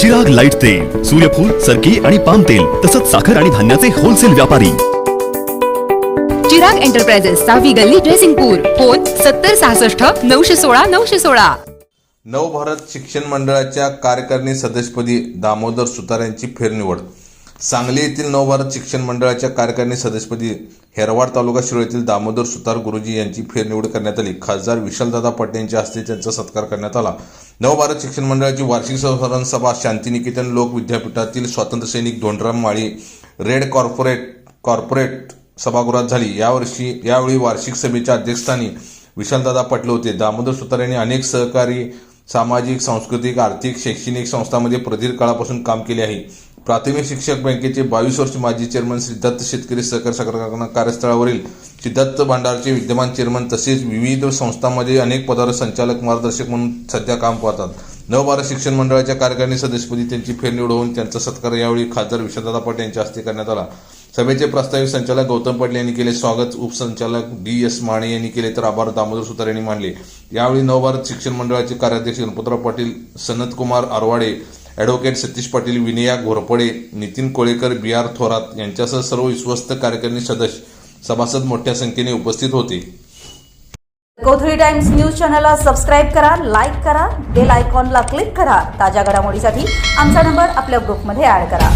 Chirag light तेल सूर्यफूल सरकी आणि पाम तेल तसंच साखर आणि धान्याचे होलसेल व्यापारी. चिराग एंटरप्राइजेस सावी गल्ली ड्रेसिंगपूर फोन सत्तर सहासष्ट नऊशे सोळा नऊशे सोळा. नवभारत शिक्षण मंडळाच्या कार्यकारिणी सदस्यपदी दामोदर सुतार यांची फेरनिवड. सांगली येथील नवभारत शिक्षण मंडळाच्या कार्यकारिणी सदस्यपदी हेरवाड तालुका शिरोळ येथील दामोदर सुतार गुरुजी यांची फेरनिवड करण्यात आली. खासदार विशालदादा पाटील यांच्या हस्ते त्यांचा सत्कार करण्यात आला. नवभारत शिक्षण मंडळाची वार्षिक संस्मरण सभा शांतिनिकेतन लोक विद्यापीठातील स्वातंत्र्यसैनिक Dhondram Mali red corporate corporate सभागृहात झाली. यावर्षी यावेळी वार्षिक सभेच्या अध्यक्षस्थानी विशालदादा पाटील होते. दामोदर सुतार यांनी अनेक सहकारी सामाजिक सांस्कृतिक आर्थिक शैक्षणिक संस्थांमध्ये प्रदीर्घ काळापासून काम केले आहे. प्राथमिक शिक्षक बँकेचे बावीस वर्ष माजी चेअरमन श्री दत्त शेतकरी सहकार साखर कार्यस्थळावरील श्री दत्त भांडारचे विद्यमान चेअरमन तसेच विविध संस्थांमध्ये अनेक पदावर संचालक मार्गदर्शक म्हणून सध्या काम पाहतात. नवभारत शिक्षण मंडळाच्या कार्यकारिणी सदस्यपदी त्यांची फेरनिवड होऊन त्यांचा सत्कार यावेळी खासदार विश्वदादा पाटील यांच्या हस्ते करण्यात आला. सभेचे प्रस्तावित संचालक गौतम पाटील यांनी केले स्वागत. उपसंचालक डी एस माने यांनी केले तर आभार. दामोदर सुतार यांनी मानले. यावेळी नवभारत शिक्षण मंडळाचे कार्याध्यक्ष Ganpatrao Patil Sanatkumar Arwade advocate Satish Patil Vinaya Ghorpade Nitin Kolekar B R Thorat यांच्यासह सर्व विश्वस्त कार्यकारिणी सदस्य सभासद मोठ्या संख्येने उपस्थित होते. कोथळी टाइम्स न्यूज चॅनलला सबस्क्राईब करा लाईक करा बेल आयकॉनला क्लिक करा. ताज्या घडामोडीसाठी आमचा नंबर आपल्या ग्रुपमध्ये ऍड करा.